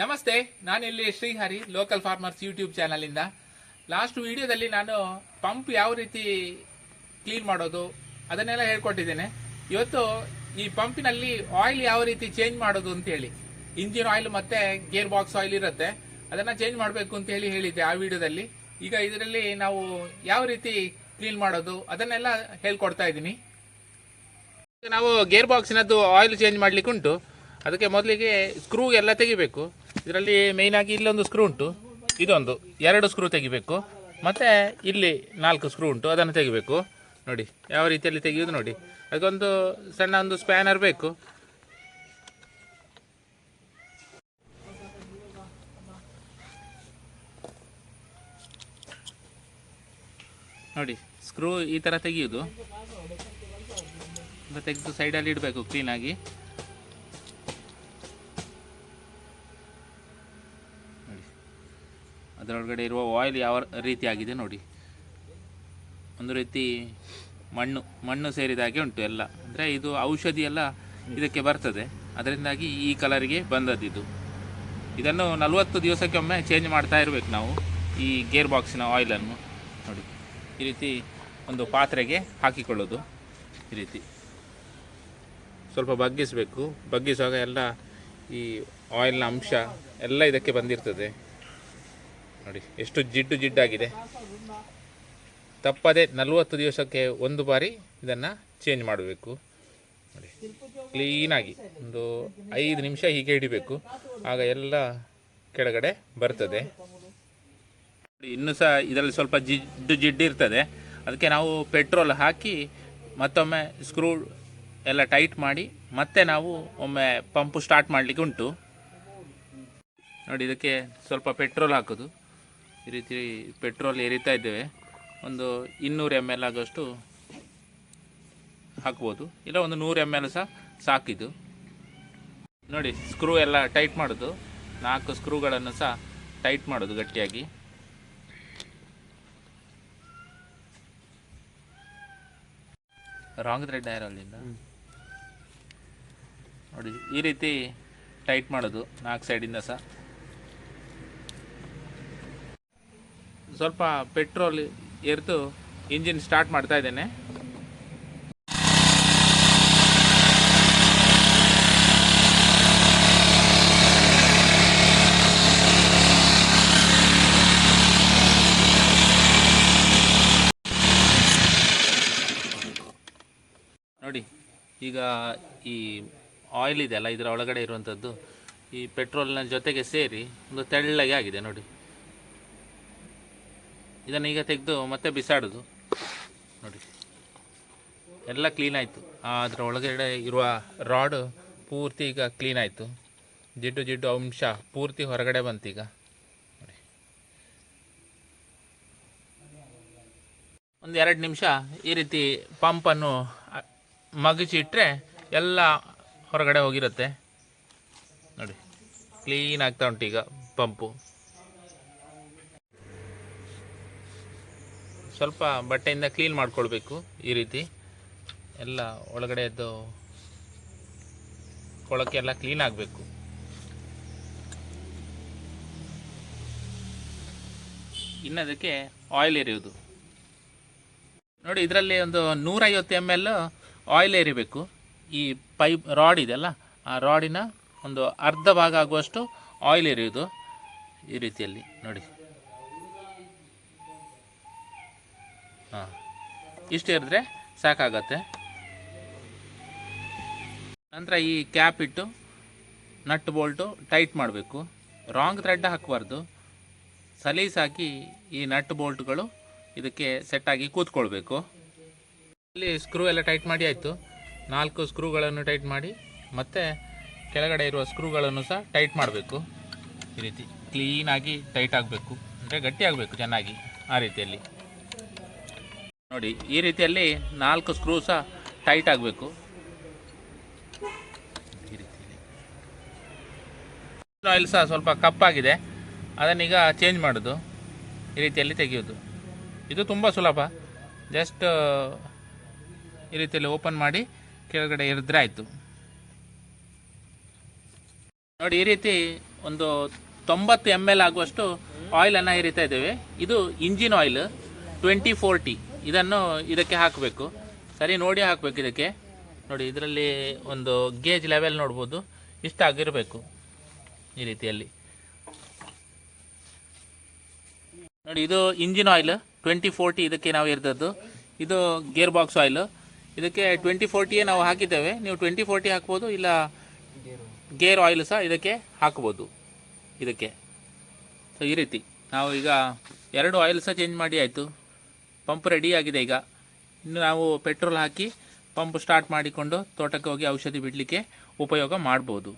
ನಮಸ್ತೆ, ನಾನಿಲ್ಲಿ Srihari local farmers YouTube ಚಾನಲಿಂದ ಲಾಸ್ಟ್ ವಿಡಿಯೋದಲ್ಲಿ ನಾನು ಪಂಪ್ ಯಾವ ರೀತಿ ಕ್ಲೀನ್ ಮಾಡೋದು, ಅದನ್ನೆಲ್ಲ ಹೇಳ್ಕೊಟ್ಟಿದ್ದೇನೆ. ಇವತ್ತು ಈ ಪಂಪಿನಲ್ಲಿ ಆಯಿಲ್ ಯಾವ ರೀತಿ ಚೇಂಜ್ ಮಾಡೋದು ಅಂತ ಹೇಳಿ ಇಂಜಿನ್ ಆಯಿಲ್ ಮತ್ತೆ ಗೇರ್ ಬಾಕ್ಸ್ ಆಯಿಲ್ ಇರುತ್ತೆ. ಅದನ್ನ ಚೇಂಜ್ ಮಾಡಬೇಕು ಅಂತ ಹೇಳಿ ಹೇಳಿದ್ದೆ ಆ ವಿಡಿಯೋದಲ್ಲಿ ಈಗ ಇದರಲ್ಲಿ ನಾವು ಯಾವ ರೀತಿ ಕ್ಲೀನ್ ಮಾಡೋದು, ಅದನ್ನೆಲ್ಲ ಹೇಳ್ಕೊಡ್ತಾ ಇದ್ದೀನಿ. ನಾವು ಗೇರ್ ಬಾಕ್ಸಿನದ್ದು ಆಯಿಲ್ ಚೇಂಜ್ ಮಾಡಲಿಕ್ಕೆ ಉಂಟು ಅದಕ್ಕೆ ಮೊದಲಿಗೆ ಸ್ಕ್ರೂ ಎಲ್ಲ ತೆಗಿಬೇಕು. ಇದರಲ್ಲಿ ಮೇಯ್ನ್ ಆಗಿ ಇಲ್ಲೊಂದು ಸ್ಕ್ರೂ ಉಂಟು. ಇದೊಂದು. ಎರಡು ಸ್ಕ್ರೂ ತೆಗಿಬೇಕು. ಮತ್ತೆ ಇಲ್ಲಿ ನಾಲ್ಕು ಸ್ಕ್ರೂ ಉಂಟು. ಅದನ್ನು ತೆಗಿಬೇಕು. ನೋಡಿ, ಯಾವ ರೀತಿಯಲ್ಲಿ ತೆಗೆಯೋದು ನೋಡಿ. ಅದಕ್ಕೊಂದು ಸಣ್ಣ ಒಂದು ಸ್ಪ್ಯಾನರ್ ಬೇಕು. ನೋಡಿ ಸ್ಕ್ರೂ ಈ ಥರ ತೆಗೆಯೋದು. ತೆಗೆದು ಸೈಡಲ್ಲಿ ಇಡಬೇಕು ಕ್ಲೀನಾಗಿ ಅದರೊಳಗಡೆ ಇರುವ ಆಯಿಲ್ ಯಾವ ರೀತಿ ಆಗಿದೆ ನೋಡಿ. ಒಂದು ರೀತಿ ಮಣ್ಣು ಮಣ್ಣು ಸೇರಿದ ಹಾಗೆ ಉಂಟು ಎಲ್ಲ. ಅಂದರೆ ಇದು ಔಷಧಿ ಎಲ್ಲ ಇದಕ್ಕೆ ಬರ್ತದೆ. ಅದರಿಂದಾಗಿ ಈ ಕಲರಿಗೆ ಬಂದದ್ದಿದು ಇದನ್ನು ನಲವತ್ತು ದಿವಸಕ್ಕೊಮ್ಮೆ ಚೇಂಜ್ ಮಾಡ್ತಾ ಇರಬೇಕು ನಾವು ಈ ಗೇರ್ ಬಾಕ್ಸಿನ ಆಯಿಲನ್ನು ನೋಡಿ, ಈ ರೀತಿ ಒಂದು ಪಾತ್ರೆಗೆ ಹಾಕಿಕೊಳ್ಳೋದು ಈ ರೀತಿ. ಸ್ವಲ್ಪ ಬಗ್ಗಿಸಬೇಕು. ಬಗ್ಗಿಸುವಾಗ ಎಲ್ಲ ಈ ಆಯಿಲ್ನ ಅಂಶ ಎಲ್ಲ ಇದಕ್ಕೆ ಬಂದಿರ್ತದೆ. ನೋಡಿ, ಎಷ್ಟು ಜಿಡ್ಡು ಜಿಡ್ಡಾಗಿದೆ. ತಪ್ಪದೆ ನಲವತ್ತು ದಿವಸಕ್ಕೆ ಒಂದು ಬಾರಿ ಇದನ್ನು ಚೇಂಜ್ ಮಾಡಬೇಕು. ನೋಡಿ ಕ್ಲೀನಾಗಿ ಒಂದು ಐದು ನಿಮಿಷ ಹೀಗೆ ಹಿಡಿಬೇಕು. ಆಗ ಎಲ್ಲ ಕೆಳಗಡೆ ಬರ್ತದೆ. ಇನ್ನೂ ಸಹ ಇದರಲ್ಲಿ ಸ್ವಲ್ಪ ಜಿಡ್ಡು ಜಿಡ್ಡು ಇರ್ತದೆ. ಅದಕ್ಕೆ ನಾವು ಪೆಟ್ರೋಲ್ ಹಾಕಿ ಮತ್ತೊಮ್ಮೆ ಸ್ಕ್ರೂ ಎಲ್ಲ ಟೈಟ್ ಮಾಡಿ ಮತ್ತೆ ನಾವು ಒಮ್ಮೆ ಪಂಪು ಸ್ಟಾರ್ಟ್ ಮಾಡಲಿಕ್ಕೆ ಉಂಟು. ನೋಡಿ, ಇದಕ್ಕೆ ಸ್ವಲ್ಪ ಪೆಟ್ರೋಲ್ ಹಾಕೋದು. ಈ ರೀತಿ ಪೆಟ್ರೋಲ್ ಎರಿತಾ ಇದ್ದೇವೆ. ಒಂದು ಇನ್ನೂರು ಎಂ ಎಲ್ ಆಗೋಷ್ಟು ಹಾಕ್ಬೋದು. ಇಲ್ಲ ಒಂದು ನೂರು ಎಂ ಎಲ್ ಸಹ ಸಾಕಿದ್ದು. ನೋಡಿ ಸ್ಕ್ರೂ ಎಲ್ಲ ಟೈಟ್ ಮಾಡೋದು. ನಾಲ್ಕು ಸ್ಕ್ರೂಗಳನ್ನು ಸಹ ಟೈಟ್ ಮಾಡೋದು ಗಟ್ಟಿಯಾಗಿ. ರಾಂಗ್ ಥ್ರೆಡ್ ಅಲ್ಲಿಂದ. ನೋಡಿ ಈ ರೀತಿ ಟೈಟ್ ಮಾಡೋದು ನಾಲ್ಕು ಸೈಡಿಂದ ಸಹ. ಸ್ವಲ್ಪ ಪೆಟ್ರೋಲ್ ಎರೆದು ಇಂಜಿನ್ ಸ್ಟಾರ್ಟ್ ಮಾಡ್ತಾ ಇದ್ದೇನೆ. ನೋಡಿ, ಈಗ ಈ ಆಯಿಲ್ ಇದೆಯಲ್ಲ ಇದರ ಒಳಗಡೆ ಇರುವಂಥದ್ದು, ಈ ಪೆಟ್ರೋಲ್ನ ಜೊತೆಗೆ ಸೇರಿ ಒಂದು ತೆಳ್ಳಗೆ ಆಗಿದೆ ನೋಡಿ. ಇದನ್ನು ಈಗ ತೆಗೆದು ಮತ್ತೆ ಬಿಸಾಡೋದು. ನೋಡಿ. ಎಲ್ಲ ಕ್ಲೀನ್ ಆಯಿತು. ಅದರ ಒಳಗಡೆ ಇರುವ ರಾಡ್ ಪೂರ್ತಿ ಈಗ ಕ್ಲೀನ್ ಆಯಿತು. ಜಿಡ್ಡು ಜಿಡ್ಡು ಅಂಶ ಪೂರ್ತಿ ಹೊರಗಡೆ ಬಂತೀಗ ನೋಡಿ. ಒಂದು ಎರಡು ನಿಮಿಷ ಈ ರೀತಿ ಪಂಪನ್ನು ಮಗುಚಿಟ್ರೆ ಎಲ್ಲ ಹೊರಗಡೆ ಹೋಗಿರುತ್ತೆ. ನೋಡಿ. ಕ್ಲೀನ್ ಆಗ್ತಾ ಉಂಟು ಈಗ ಪಂಪು ಸ್ವಲ್ಪ ಬಟ್ಟೆಯಿಂದ ಕ್ಲೀನ್ ಮಾಡ್ಕೊಳ್ಬೇಕು ಈ ರೀತಿ. ಎಲ್ಲ ಒಳಗಡೆಯದ್ದು ಕೊಳಕ್ಕೆ ಎಲ್ಲ ಕ್ಲೀನ್ ಆಗಬೇಕು ಇನ್ನದಕ್ಕೆ ಆಯಿಲ್ ಎರೆಯೋದು ನೋಡಿ ಇದರಲ್ಲಿ ಒಂದು ನೂರೈವತ್ತು ಎಂ ಎಲ್ ಆಯಿಲ್ ಎರಿಬೇಕು. ಈ ಪೈಪ್ ರಾಡ್ ಇದೆಯಲ್ಲ ಆ ರಾಡಿನ ಒಂದು ಅರ್ಧ ಭಾಗ ಆಗುವಷ್ಟು ಆಯಿಲ್ ಎರಿಯೋದು ಈ ರೀತಿಯಲ್ಲಿ ನೋಡಿ. ಇಷ್ಟು ಇರಿದ್ರೆ ಸಾಕಾಗತ್ತೆ. ನಂತರ ಈ ಕ್ಯಾಪ್ ಇಟ್ಟು ನಟ್ ಬೋಲ್ಟು ಟೈಟ್ ಮಾಡಬೇಕು. ರಾಂಗ್ ಥ್ರೆಡ್ ಹಾಕಬಾರ್ದು. ಸಲೀಸಾಗಿ ಈ ನಟ್ ಬೋಲ್ಟ್ಗಳು ಇದಕ್ಕೆ ಸೆಟ್ಟಾಗಿ ಕೂತ್ಕೊಳ್ಬೇಕು. ಇಲ್ಲಿ ಸ್ಕ್ರೂ ಎಲ್ಲ ಟೈಟ್ ಮಾಡಿ ಆಯಿತು. ನಾಲ್ಕು ಸ್ಕ್ರೂಗಳನ್ನು ಟೈಟ್ ಮಾಡಿ, ಮತ್ತೆ ಕೆಳಗಡೆ ಇರುವ ಸ್ಕ್ರೂಗಳನ್ನು ಸಹ ಟೈಟ್ ಮಾಡಬೇಕು. ಈ ರೀತಿ ಕ್ಲೀನಾಗಿ ಟೈಟ್ ಆಗಬೇಕು. ಅಂದರೆ ಗಟ್ಟಿ ಆಗಬೇಕು ಚೆನ್ನಾಗಿ, ಆ ರೀತಿಯಲ್ಲಿ. ನೋಡಿ, ಈ ರೀತಿಯಲ್ಲಿ ನಾಲ್ಕು ಸ್ಕ್ರೂ ಸಹ ಟೈಟ್ ಆಗಬೇಕು. ಈ ಆಯಿಲ್ ಸಹ ಸ್ವಲ್ಪ ಕಪ್ಪಾಗಿದೆ ಅದನ್ನೀಗ ಚೇಂಜ್ ಮಾಡೋದು. ಈ ರೀತಿಯಲ್ಲಿ ತೆಗೆಯೋದು. ಇದು ತುಂಬ ಸುಲಭ. ಜಸ್ಟ್ ಈ ರೀತಿಯಲ್ಲಿ ಓಪನ್ ಮಾಡಿ ಕೆಳಗಡೆ ಇರಿದ್ರೆ ಆಯಿತು. ನೋಡಿ, ಈ ರೀತಿ ಒಂದು ತೊಂಬತ್ತು ಎಂ ಎಲ್ ಆಗುವಷ್ಟು ಆಯಿಲನ್ನು ಇರಿತಾ ಇದ್ದೇವೆ. ಇದು ಇಂಜಿನ್ ಆಯಿಲ್ ಟ್ವೆಂಟಿ ಫೋರ್ಟಿ ಇದನ್ನು ಇದಕ್ಕೆ ಹಾಕಬೇಕು. ಸರಿ, ನೋಡಿ ಹಾಕಬೇಕು ಇದಕ್ಕೆ. ನೋಡಿ, ಇದರಲ್ಲಿ ಒಂದು ಗೇಜ್ ಲೆವೆಲ್ ನೋಡ್ಬೋದು. ಇಷ್ಟಾಗಿರಬೇಕು ಈ ರೀತಿಯಲ್ಲಿ. ನೋಡಿ, ಇದು ಇಂಜಿನ್ ಆಯಿಲ್ ಟ್ವೆಂಟಿ ಫೋರ್ಟಿ ಇದಕ್ಕೆ ನಾವು ಇರ್ತದ್ದು. ಇದು ಗೇರ್ ಬಾಕ್ಸ್ ಆಯಿಲ್ ಇದಕ್ಕೆ ಟ್ವೆಂಟಿ ಫೋರ್ಟಿಯೇ ನಾವು ಹಾಕಿದ್ದೇವೆ. ನೀವು ಟ್ವೆಂಟಿ ಫೋರ್ಟಿ ಹಾಕ್ಬೋದು, ಇಲ್ಲ ಗೇರ್ ಆಯಿಲ್ ಸಹ ಇದಕ್ಕೆ ಹಾಕ್ಬೋದು. ಇದಕ್ಕೆ. ಸೊ ಈ ರೀತಿ. ನಾವು ಈಗ ಎರಡು ಆಯಿಲ್ ಸಹ ಚೇಂಜ್ ಮಾಡಿ ಆಯಿತು. ಪಂಪ್ ರೆಡಿ ಆಗಿದೆ ಈಗ. ಇನ್ನು ನಾವು ಪೆಟ್ರೋಲ್ ಹಾಕಿ ಪಂಪ್ ಸ್ಟಾರ್ಟ್ ಮಾಡಿಕೊಂಡು ತೋಟಕ್ಕೆ ಹೋಗಿ ಔಷಧಿ ಬಿಡಲಿಕ್ಕೆ ಉಪಯೋಗ ಮಾಡ್ಬೋದು.